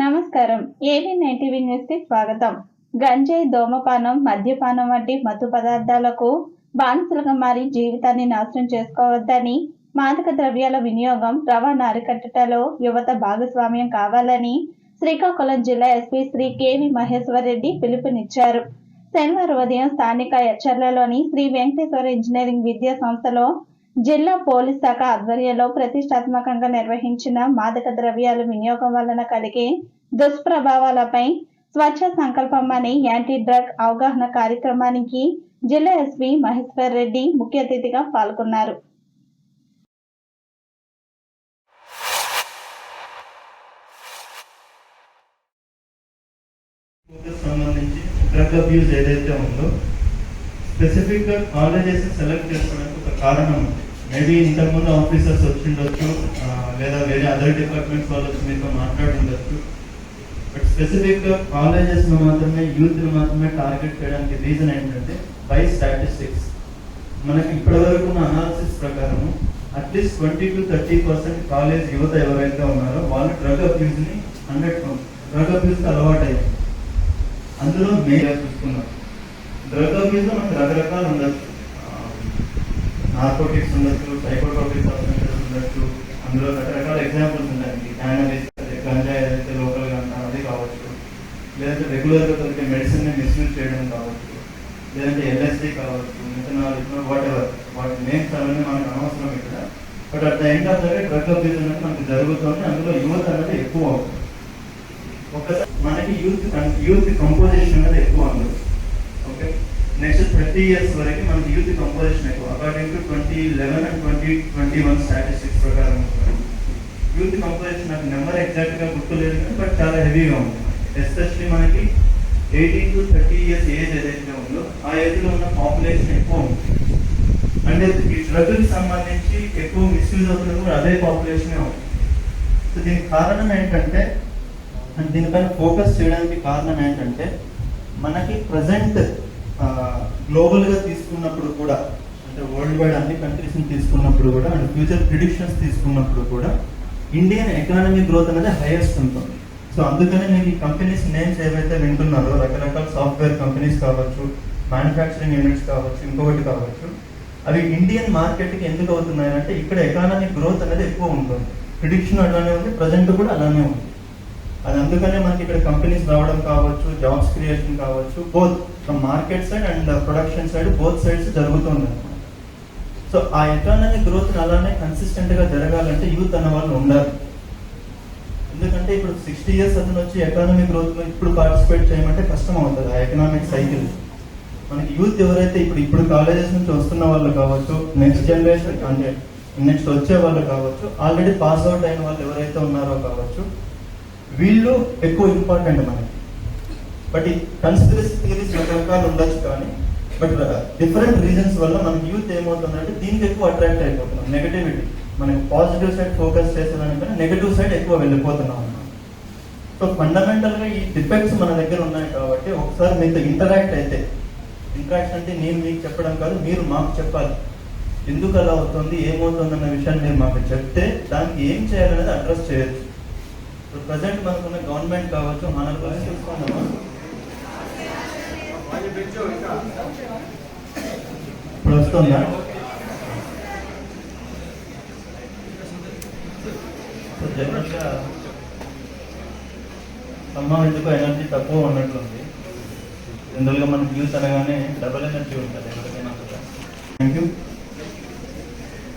నమస్కారం. ఏవి టీవీ న్యూస్కి స్వాగతం. గంజాయి దోమపానం మద్యపానం వంటి మత్తు పదార్థాలకు బానిసలుగా మారి జీవితాన్ని నాశనం చేసుకోవద్దని మాదక ద్రవ్యాల వినియోగం రవాణా అరికట్టటలో యువత భాగస్వామ్యం కావాలని శ్రీకాకుళం జిల్లా SP Shri K V Maheshwar Reddy పిలుపునిచ్చారు. శనివారం ఉదయం స్థానిక ఎచ్చర్లలోని శ్రీ వెంకటేశ్వర ఇంజనీరింగ్ విద్యా సంస్థలో జిల్లా పోలీస్ శాఖ ఆధ్వర్యంలో ప్రతిష్టాత్మకంగా నిర్వహించిన మాదక ద్రవ్యాల వినియోగం వలన కలిగే దుష్ప్రభావాలపై స్వచ్ఛ సంకల్పం అనే యాంటీ డ్రగ్ అవగాహన కార్యక్రమానికి జిల్లా ఎస్పీ మహేశ్వర్ రెడ్డి ముఖ్య అతిథిగా పాల్గొన్నారు. సంబంధించి డ్రగ్ అబ్యూస్ ఏదైతే ఉందో స్పెసిఫిక్గా కాలేజెస్ సెలెక్ట్ చేసుకోవడానికి కారణం ఉంది. మేబీ ఇంతకుముందు ఆఫీసర్స్ వచ్చిండొచ్చు లేదా వేరే అదర్ డిపార్ట్మెంట్స్ వాళ్ళు మీతో మాట్లాడుండొచ్చు బట్ స్పెసిఫిక్గా మాత్రమే యూత్ని మాత్రమే టార్గెట్ చేయడానికి రీజన్ ఏంటంటే బై స్టాటిస్టిక్స్. మనకి ఇప్పటివరకు ఉన్న అనాలిసిస్ ప్రకారము at least twenty to thirty percent college యువత ఎవరైతే ఉన్నారో వాళ్ళు డ్రగ్ అబ్యూస్ని హండ్రెడ్ డ్రగ్ అబ్యూస్కి అలవాటు అయ్యారు అందులో మేగా చూసుకున్నాం డ్రగ్ అబ్యూస్ మనకు రకరకాలు ఉండొచ్చు. నార్కోటిక్స్ ఉండొచ్చు సైకోట్రోపిక్ సబ్స్టెన్సెస్ ఉండొచ్చు అందులో రకరకాల ఎగ్జాంపుల్స్ ఉన్నాయి. క్యానబిస్ గంజా ఏదైతే లోకల్గా అంటారో అది కావచ్చు. లేదంటే రెగ్యులర్గా దొరికే మెడిసిన్ని మిస్యూజ్ చేయడం కావచ్చు. లేదంటే ఎల్ఎస్డి కావచ్చు మిథనాల్ వాట్ ఎవర్ వాటి నేమ్స్ అవన్నీ మనకు అనవసరం ఇక్కడ. But at the end of the day drug abuse అనేది మనకు జరుగుతుంది. అందులో యూత్ అనేది ఎక్కువ అవుతుంది ఒకసారి మనకి యూత్ యూత్ కంపోజిషన్ అనేది ఎక్కువ అందులో ఓకే నెక్స్ట్ థర్టీ ఇయర్స్ వరకు మనకి యూత్ కంపోజిషన్ ఎక్కువ. According to twenty eleven and twenty twenty one statistics ప్రకారం యూత్ కంపోజిషన్ నాకు నెంబర్ ఎగ్జాక్ట్గా గుర్తులేదు కానీ బట్ చాలా హెవీగా ఉంది. ఎస్పెషలీ మనకి eighteen to thirty years age ఏదైతే ఉందో ఆ ఏజ్లో ఉన్న పాపులేషన్ ఎక్కువ ఉంది. అంటే ఈ డ్రగ్కి సంబంధించి ఎక్కువ మిస్యూజ్ అవుతుంది కూడా అదే పాపులేషనే ఉంది. సో దీనికి కారణం ఏంటంటే దీనిపైన ఫోకస్ చేయడానికి కారణం ఏంటంటే మనకి ప్రజెంట్ గ్లోబల్గా తీసుకున్నప్పుడు కూడా అంటే వరల్డ్ వైడ్ అన్ని కంట్రీస్ని తీసుకున్నప్పుడు కూడా అండ్ ఫ్యూచర్ ప్రిడిక్షన్స్ తీసుకున్నప్పుడు కూడా ఇండియన్ ఎకానమీ గ్రోత్ అనేది హైయెస్ట్ ఉంటుంది. సో అందుకనే మీకు ఈ కంపెనీస్ నేమ్స్ ఏవైతే వింటున్నారో రకరకాల సాఫ్ట్వేర్ కంపెనీస్ కావచ్చు మ్యానుఫ్యాక్చరింగ్ యూనిట్స్ కావచ్చు ఇంకొకటి కావచ్చు అవి ఇండియన్ మార్కెట్కి ఎందుకు అవుతున్నాయి అంటే ఇక్కడ ఎకానమీ గ్రోత్ అనేది ఎక్కువ ఉంటుంది. ప్రిడిక్షన్ అలానే ఉంది ప్రజెంట్ కూడా అలానే ఉంది. అది అందుకనే మనకి ఇక్కడ కంపెనీస్ రావడం కావచ్చు జాబ్స్ క్రియేషన్ కావచ్చు both from market side and production side both sides జరుగుతుంది సో ఆ ఎకానమీ గ్రోత్ అలానే కన్సిస్టెంట్గా జరగాలంటే యూత్ అన్న వాళ్ళు ఉండాలి. ఎందుకంటే ఇప్పుడు సిక్స్టీ ఇయర్స్ అతను వచ్చి ఎకానమీ గ్రోత్లో ఇప్పుడు పార్టిసిపేట్ చేయమంటే కష్టం అవుతుంది ఆ ఎకనామిక్ సైకిల్ మనకి యూత్ ఎవరైతే ఇప్పుడు ఇప్పుడు కాలేజెస్ నుంచి వస్తున్న వాళ్ళు కావచ్చు నెక్స్ట్ జనరేషన్ అంటే నెక్స్ట్ వచ్చే వాళ్ళు కావచ్చు ఆల్రెడీ పాస్ అవుట్ అయిన వాళ్ళు ఎవరైతే ఉన్నారో కావచ్చు వీళ్ళు ఎక్కువ ఇంపార్టెంట్ మనకి. బట్ ఈ కన్స్పిరసీ థియరీస్ రకరకాలు ఉండొచ్చు కానీ బట్ డిఫరెంట్ రీజన్స్ వల్ల మనకి యూత్ ఏమవుతుందంటే దీనికి ఎక్కువ అట్రాక్ట్ అయిపోతున్నాం. నెగటివిటీ మనకి పాజిటివ్ సైడ్ ఫోకస్ చేసేదానికన్నా నెగటివ్ సైడ్ ఎక్కువ వెళ్ళిపోతున్నాం అన్నమాట. సో ఫండమెంటల్గా ఈ డిఫెక్ట్స్ మన దగ్గర ఉన్నాయి కాబట్టి ఒకసారి మీతో ఇంటరాక్ట్ అయితే ఇంటరాక్ట్ అంటే నేను మీకు చెప్పడం కాదు మీరు మాకు చెప్పాలి. ఎందుకు అలా అవుతుంది ఏమవుతుంది అన్న విషయాన్ని మీరు మాకు చెప్తే దానికి ఏం చేయాలనేది అడ్రస్ చేయొచ్చు. ఇప్పుడు ప్రజెంట్ మనకున్న గవర్నమెంట్ కావచ్చు మన గురించి చూసుకుందామా? ఇప్పుడు వస్తుందా? జనరల్గా ఎందుకు ఎనర్జీ తక్కువ ఉన్నట్లుంది. జనరల్గా మనకి యూత్ అనగానే డబల్ ఎనర్జీ ఉంటుంది ఎవరికైనా కూడా థ్యాంక్ యూ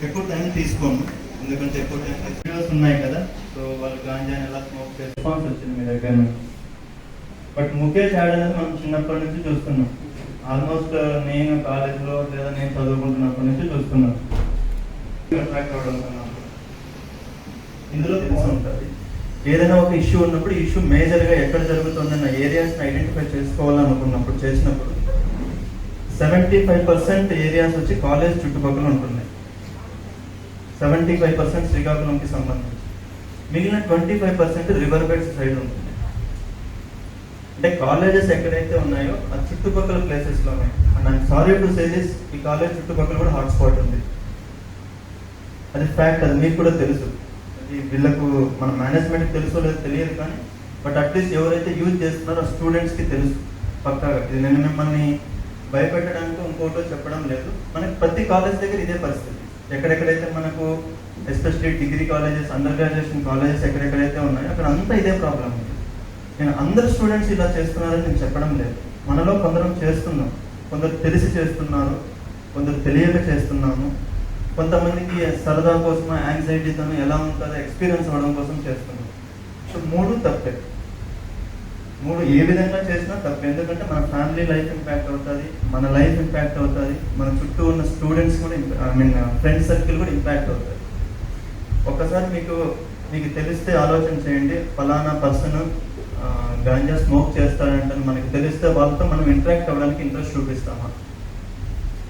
ఎక్కువ టైం తీసుకోండి ఎందుకంటే ఎక్కువ వీడియోస్ ఉన్నాయి కదా సో వాళ్ళు గాంజా ఎలా స్మోక్ చేసి రెస్పాన్స్ వచ్చింది మీ దగ్గర నుంచి. బట్ ముఖేష్ యాడ్ అనేది మనం చిన్నప్పటి నుంచి చూస్తున్నాం. ఆల్మోస్ట్ uh, నేను కాలేజ్లో లేదా నేను చదువుకుంటున్నప్పటి నుంచి చూస్తున్నాను అట్రాక్ట్ అవ్వడం కన్నా ఇందులో తెలిసి ఉంటుంది. ఏదైనా ఒక ఇష్యూ ఉన్నప్పుడు ఇష్యూ మేజర్గా ఎక్కడ జరుగుతుందన్న ఏరియాస్ని ఐడెంటిఫై చేసుకోవాలనుకున్నప్పుడు చేసినప్పుడు సెవెంటీ ఫైవ్ పర్సెంట్ ఏరియాస్ వచ్చి కాలేజ్ చుట్టుపక్కల ఉంటున్నాయి. సెవెంటీ ఫైవ్ పర్సెంట్ శ్రీకాకుళంకి సంబంధించి. మిగిలిన twenty five percent river beds side ఉంటుంది అంటే కాలేజెస్ ఎక్కడైతే ఉన్నాయో ఆ చుట్టుపక్కల ప్లేసెస్లోనే and sorry to say this ఈ కాలేజ్ చుట్టుపక్కల కూడా హాట్స్పాట్ ఉంది. అది ఫ్యాక్ట్ అది మీకు కూడా తెలుసు. అది వీళ్ళకు మన మేనేజ్మెంట్ తెలుసో లేదో తెలియదు కానీ బట్ అట్లీస్ట్ ఎవరైతే యూజ్ చేస్తున్నారో ఆ స్టూడెంట్స్కి తెలుసు. పక్కాగా. ఇది నేను మిమ్మల్ని భయపెట్టడానికి ఇంకోటో చెప్పడం లేదు. మనకి ప్రతి కాలేజ్ దగ్గర ఇదే పరిస్థితి. ఎక్కడెక్కడైతే మనకు especially degree colleges under graduation colleges ఎక్కడెక్కడైతే ఉన్నాయో అక్కడ అంతా ఇదే ప్రాబ్లం ఉంది. నేను అందరు స్టూడెంట్స్ ఇలా చేస్తున్నారని నేను చెప్పడం లేదు. మనలో కొందరం చేస్తున్నాం. కొందరు తెలిసి చేస్తున్నారు. కొందరు తెలియక చేస్తున్నాము. కొంతమందికి సరదా కోసం యాంగ్జైటీతో ఎలా ఉంటుందో ఎక్స్పీరియన్స్ అవ్వడం కోసం చేస్తున్నాం. సో మూడు తప్పే. మూడు ఏ విధంగా చేసినా తప్పే. ఎందుకంటే మన ఫ్యామిలీ లైఫ్ ఇంపాక్ట్ మన లైఫ్ ఇంపాక్ట్ అవుతుంది. మన చుట్టూ ఉన్న స్టూడెంట్స్ కూడా ఐ మీన్ ఫ్రెండ్ సర్కిల్ కూడా ఇంపాక్ట్ అవుతుంది. ఒక్కసారి మీకు మీకు తెలిస్తే ఆలోచన చేయండి. ఫలానా పర్సన్ గాంజా స్మోక్ చేస్తాడంటే మనకి తెలిస్తే వాళ్ళతో మనం ఇంటరాక్ట్ అవ్వడానికి ఇంట్రెస్ట్ చూపిస్తామా?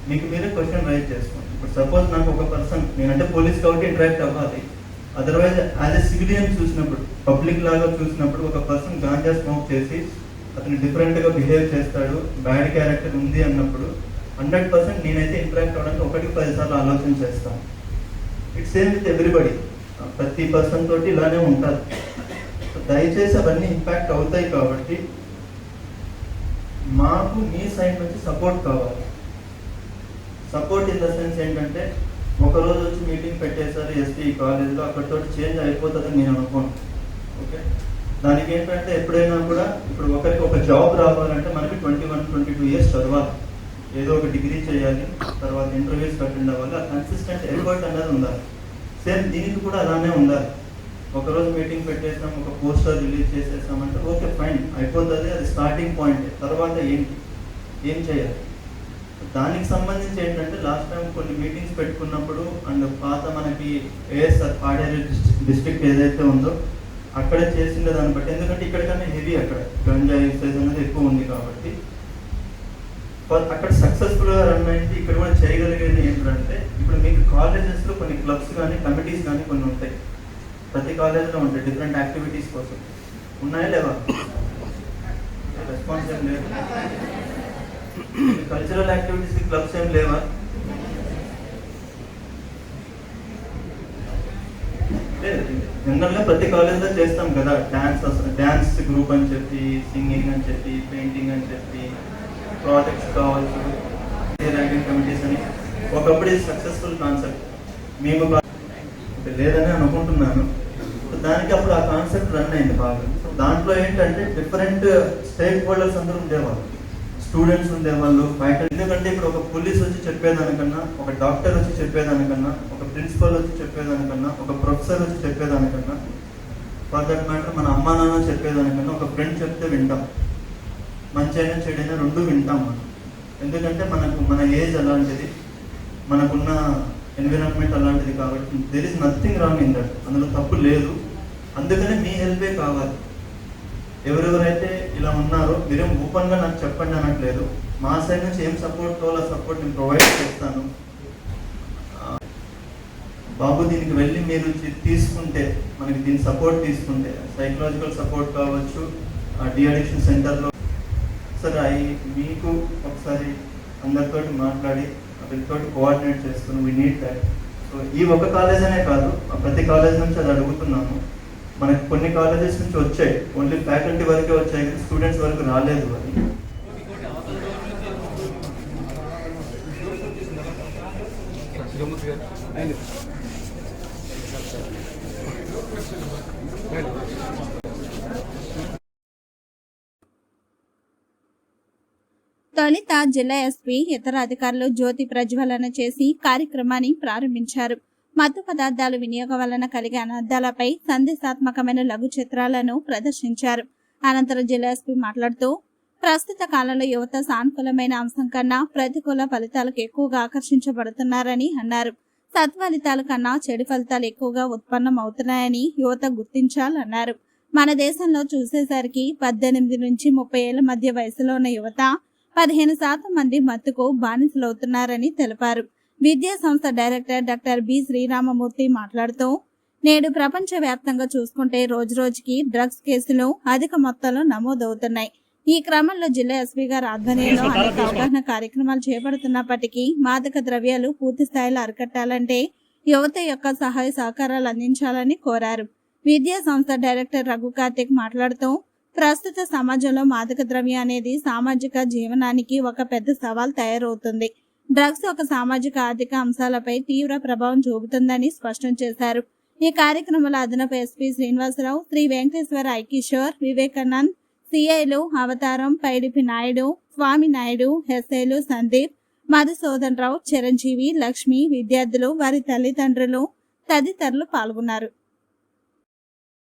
మీకు మీరే క్వశ్చన్ రైజ్ చేసుకోండి. ఇప్పుడు సపోజ్ నాకు ఒక పర్సన్ నేనంటే పోలీస్ కాబట్టి ఇంటరాక్ట్ అవ్వాలి. అదర్వైజ్ యాజ్ ఎ సివిలియన్ చూసినప్పుడు పబ్లిక్ లాగా చూసినప్పుడు ఒక పర్సన్ గాంజా స్మోక్ చేసి అతను డిఫరెంట్గా బిహేవ్ చేస్తాడు బ్యాడ్ క్యారెక్టర్ ఉంది అన్నప్పుడు హండ్రెడ్ పర్సెంట్ నేనైతే ఇంటరాక్ట్ అవ్వడానికి ఒకటి పది సార్లు ఆలోచన చేస్తాను. ఇట్స్ సేమ్ విత్ ఎవ్రీబడి ప్రతి పర్సన్ తోటి ఇలానే ఉంటుంది దయచేసి అవన్నీ ఇంపాక్ట్ అవుతాయి కాబట్టి మాకు మీ సైడ్ నుంచి సపోర్ట్ కావాలి. సపోర్ట్ ఇన్ ద సెన్స్ ఏంటంటే ఒక రోజు వచ్చి మీటింగ్ పెట్టేశారు ఎస్పీ కాలేజ్లో అక్కడితో చేంజ్ అయిపోతుందని నేను అనుకోను. ఓకే దానికి ఏంటంటే ఎప్పుడైనా కూడా ఇప్పుడు ఒకరికి ఒక జాబ్ రావాలంటే మనకి twenty one twenty two years చదవాలి ఏదో ఒక డిగ్రీ చేయాలి తర్వాత ఇంటర్వ్యూస్ అటెండ్ అవ్వాలి ఆ కన్సిస్టెంట్ ఎఫర్ట్ అనేది ఉండాలి. సేమ్ దీనికి కూడా అలానే ఉండాలి. ఒక రోజు మీటింగ్ పెట్టేసాం ఒక పోస్టర్ రిలీజ్ చేసేసామంటే ఓకే ఫైన్ అయిపోతుంది అది స్టార్టింగ్ పాయింట్ తర్వాత ఏంటి ఏం చేయాలి? దానికి సంబంధించి ఏంటంటే లాస్ట్ టైం కొన్ని మీటింగ్స్ పెట్టుకున్నప్పుడు అండ్ పాత మనకి ఏఎస్ఆర్ పాడేరు డిస్ట్రిక్ట్ ఏదైతే ఉందో అక్కడ చేసిన దాన్ని బట్టి. ఎందుకంటే ఇక్కడ కన్నా హెవీ అక్కడ. గంజా యూసేజ్ అనేది ఎక్కువ ఉంది కాబట్టి. అక్కడ సక్సెస్ఫుల్గా రన్ అయింది. ఇక్కడ కూడా చేయగలిగేది ఏంటంటే ఇప్పుడు మీకు కాలేజెస్లో కొన్ని క్లబ్స్ కానీ కమిటీస్ కానీ కొన్ని ఉంటాయి. ప్రతి కాలేజ్లో ఉంటాయి. డిఫరెంట్ యాక్టివిటీస్ కోసం. ఉన్నాయా లేవా? రెస్పాన్స్ ఏం లేదు. కల్చరల్ యాక్టివిటీస్ క్లబ్స్ ఏం లేవా? జనరల్గా ప్రతి కాలేజ్లో చేస్తాం కదా డ్యాన్స్ అసలు డ్యాన్స్ గ్రూప్ అని చెప్పి సింగింగ్ అని చెప్పి పెయింటింగ్ అని చెప్పి ప్రాజెక్ట్స్ కావచ్చు ర్యాంకింగ్ కమిటీస్ అని. ఒకప్పుడు ఇది సక్సెస్ఫుల్ కాన్సెప్ట్ మేము లేదని అనుకుంటున్నాను. దానికి అప్పుడు ఆ కాన్సెప్ట్ రన్ అయింది బాగా. సో దాంట్లో ఏంటంటే డిఫరెంట్ స్టేక్ హోల్డర్స్ అందరూ ఉండేవాళ్ళు. స్టూడెంట్స్ ఉండేవాళ్ళు బయట ఎందుకంటే ఇప్పుడు ఒక పోలీస్ వచ్చి చెప్పేదానికన్నా ఒక డాక్టర్ వచ్చి చెప్పేదానికన్నా ఒక ప్రిన్సిపల్ వచ్చి చెప్పేదానికన్నా ఒక ప్రొఫెసర్ వచ్చి చెప్పేదానికన్నా ఫర్ దట్ మ్యాటర్ మన అమ్మా నాన్న చెప్పేదానికన్నా ఒక ఫ్రెండ్ చెప్తే వింటాం. మంచి అయినా చెడైనా రెండు వింటాం మనం. ఎందుకంటే మనకు మన ఏజ్ అలాంటిది మనకున్న ఎన్విరాన్మెంట్ అలాంటిది కాబట్టి there is nothing wrong in that అందులో తప్పు లేదు. అందుకనే మీ హెల్పే కావాలి. ఎవరెవరైతే ఇలా ఉన్నారో మీరేం ఓపెన్గా నాకు చెప్పండి అనట్లేదు. మా సైడ్ నుంచి ఏం సపోర్ట్ కావాలో సపోర్ట్ నేను ప్రొవైడ్ చేస్తాను. బాబు దీనికి వెళ్ళి మీరు తీసుకుంటే మనకి దీని సపోర్ట్ తీసుకుంటే సైకలాజికల్ సపోర్ట్ కావచ్చు డిఅడిక్షన్ సెంటర్లో సరే అవి మీకు ఒకసారి అందరితో మాట్లాడి వీళ్ళతో కోఆర్డినేట్ చేస్తున్నాం. వీ నీడ్ దాట్ సో ఈ ఒక కాలేజ్ అనే కాదు ఆ ప్రతి కాలేజ్ నుంచి అది అడుగుతున్నాము. మనకి కొన్ని కాలేజెస్ నుంచి వచ్చాయి. ఓన్లీ ఫ్యాకల్టీ వరకే వచ్చాయి. కానీ స్టూడెంట్స్ వరకు రాలేదు అని తొలిత జిల్లా ఎస్పీ ఇతర అధికారులు జ్యోతి ప్రజ్వలన చేసి కార్యక్రమాన్ని ప్రారంభించారు. మత్తు పదార్థాల వినియోగం వలన కలిగే అనర్థాలపై సందేశాత్మకమైన లఘు చిత్రాలను ప్రదర్శించారు. అనంతరం జిల్లా ఎస్పీ మాట్లాడుతూ ప్రస్తుత కాలంలో యువత సానుకూలమైన అంశం కన్నా ప్రతికూల ఫలితాలకు ఎక్కువగా ఆకర్షించబడుతున్నారని అన్నారు. సత్ఫలితాల కన్నా చెడు ఫలితాలు ఎక్కువగా ఉత్పన్నం అవుతున్నాయని యువత గుర్తించాలన్నారు. మన దేశంలో చూసేసరికి పద్దెనిమిది నుంచి ముప్పై ఏళ్ళ మధ్య వయసులో ఉన్న యువత పదిహేను శాతం మంది మత్తుకు బానిసలవుతున్నారని తెలిపారు. విద్యా సంస్థ డైరెక్టర్ డాక్టర్ బి శ్రీరామమూర్తి మాట్లాడుతూ నేడు ప్రపంచ వ్యాప్తంగా చూసుకుంటే రోజురోజుకి డ్రగ్స్ కేసులు అధిక మొత్తంలో నమోదవుతున్నాయి. ఈ క్రమంలో జిల్లా ఎస్పీ గారి ఆధ్వర్యంలో అనేక అవగాహన కార్యక్రమాలు చేపడుతున్నప్పటికీ మాదక ద్రవ్యాలు పూర్తి స్థాయిలో అరికట్టాలంటే యువత యొక్క సహాయ సహకారాలు అందించాలని కోరారు. విద్యా సంస్థ డైరెక్టర్ రఘు కార్తిక్ మాట్లాడుతూ ప్రస్తుత సమాజంలో మాదక ద్రవ్యం అనేది సామాజిక జీవనానికి ఒక పెద్ద సవాల్ తయారవుతుంది. డ్రగ్స్ ఒక సామాజిక ఆర్థిక అంశాలపై తీవ్ర ప్రభావం చూపుతుందని స్పష్టం చేశారు. ఈ కార్యక్రమంలో అదనపు ఎస్పీ శ్రీనివాసరావు శ్రీ వెంకటేశ్వర ఐకిషోర్ వివేకానంద్ సిఐలు అవతారం పైడిపి నాయుడు స్వామి నాయుడు ఎస్ఐలు సందీప్ మధుసూదన్ రావు చిరంజీవి లక్ష్మి విద్యార్థులు వారి తల్లిదండ్రులు తదితరులు పాల్గొన్నారు.